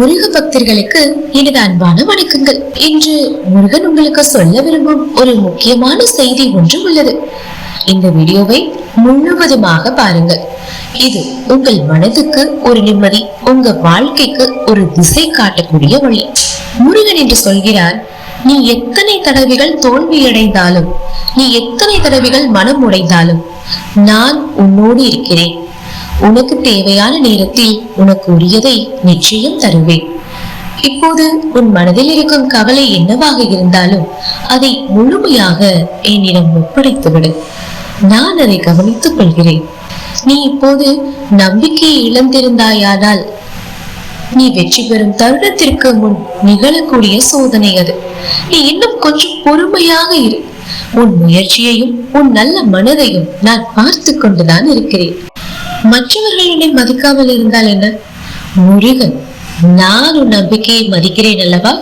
முருக பக்தர்களுக்கு எனது அன்பான வணக்கங்கள். இன்று முருகன் உங்களுக்கு சொல்ல விரும்பும் ஒரு முக்கியமான செய்தி ஒன்று உள்ளது. இந்த வீடியோவை முழுவதுமாக பாருங்கள். இது உங்கள் மனதுக்கு ஒரு நிம்மதி உங்க வாழ்க்கைக்கு ஒரு திசை காட்டக்கூடிய வழி. முருகன் என்று சொல்கிறார் நீ எத்தனை தடவைகள் தோல்வியடைந்தாலும் நீ எத்தனை தடவைகள் மனம் உடைந்தாலும் நான் உன்னோடு இருக்கிறேன். உனக்கு தேவையான நேரத்தில் உனக்கு உரியதை நிச்சயம் தருவேன். இப்போது உன் மனதில் இருக்கும் கவலை என்னவாக இருந்தாலும் அதை முழுமையாக என்னிடம் ஒப்படைத்துவிடு. நான் அதை கவனித்துக் கொள்கிறேன். நீ இப்போது நம்பிக்கையை இழந்திருந்தாயானால் நீ வெற்றி பெறும் தருணத்திற்கு முன் நிகழக்கூடிய சோதனை அது. நீ இன்னும் கொஞ்சம் பொறுமையாக இரு. உன் முயற்சியையும் உன் நல்ல மனதையும் நான் பார்த்து கொண்டுதான் இருக்கிறேன். மற்றவர்கள் என்னை மதிக்காமல் இருந்தால் என்ன? முருகன் நான் உன் நம்பிக்கையை மதிக்கிறேன் அல்லவா?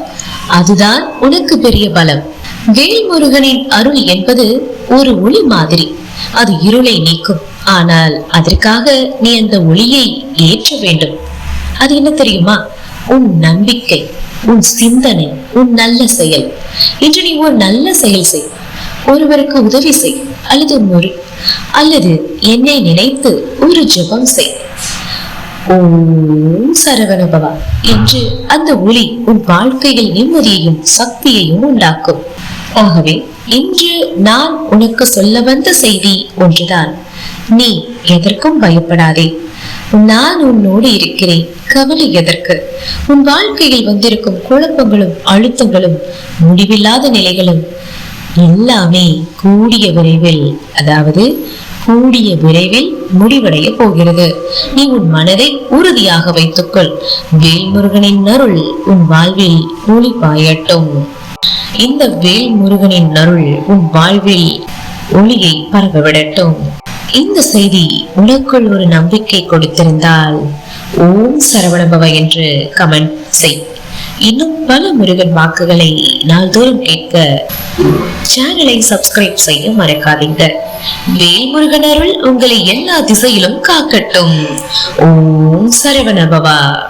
அதுதான் உனக்கு பெரிய பலம். வேல் முருகனின் அருள் என்பது ஒரு ஒளி மாதிரி. அது இருளை நீக்கும். ஆனால் அதற்காக நீ அந்த ஒளியை ஏற்ற வேண்டும். அது என்ன தெரியுமா? உன் நம்பிக்கை உன் சிந்தனை உன் நல்ல செயல். இன்று நீ ஒரு நல்ல செயல் செய். ஒருவருக்கு உதவி செய் அல்லது முறை அல்லது என்னை நினைத்து ஒரு ஜெபம் செய். ஓம் சரவணபவா என்று அந்த ஒளி உன் வாழ்க்கையில் நிம்மதியையும் சக்தியையும் உண்டாக்கும். ஆகவே இன்று நான் உனக்கு சொல்ல வந்த செய்தி ஒன்றுதான். நீ எதற்கும் பயப்படாதே. நான் உன்னோடு இருக்கிறேன். கவலை எதற்கு? உன் வாழ்க்கையில் வந்திருக்கும் குழப்பங்களும் அழுத்தங்களும் முடிவில்லாத நிலைகளும் எல்லாமே கூடிய விரைவில் அதாவது கூடிய விரைவில் முடிவடைய போகிறது. நீ உன் மனதை உறுதியாக வைத்துக்கொள். வேல்முருகனின் அருள் உன் வாழ்வில் ஒளி பாயட்டும் இந்த வேல்முருகனின் அருள் உன் வாழ்வில் ஒளியை பரவவிடட்டும் இந்த செய்தி உனக்குள் ஒரு நம்பிக்கை கொடுத்திருந்தால் ஓம் சரவணபவ என்று கமெண்ட் செய். இன்னும் பல முருகன் வாக்குகளை நாள்தோறும் கேட்க சேனலை சப்ஸ்கிரைப் செய்ய மறக்காதீங்க. வேல்முருகன் அருள் உங்களை எல்லா திசையிலும் காக்கட்டும். ஓம் சரவணபவா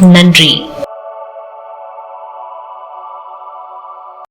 நன்றி.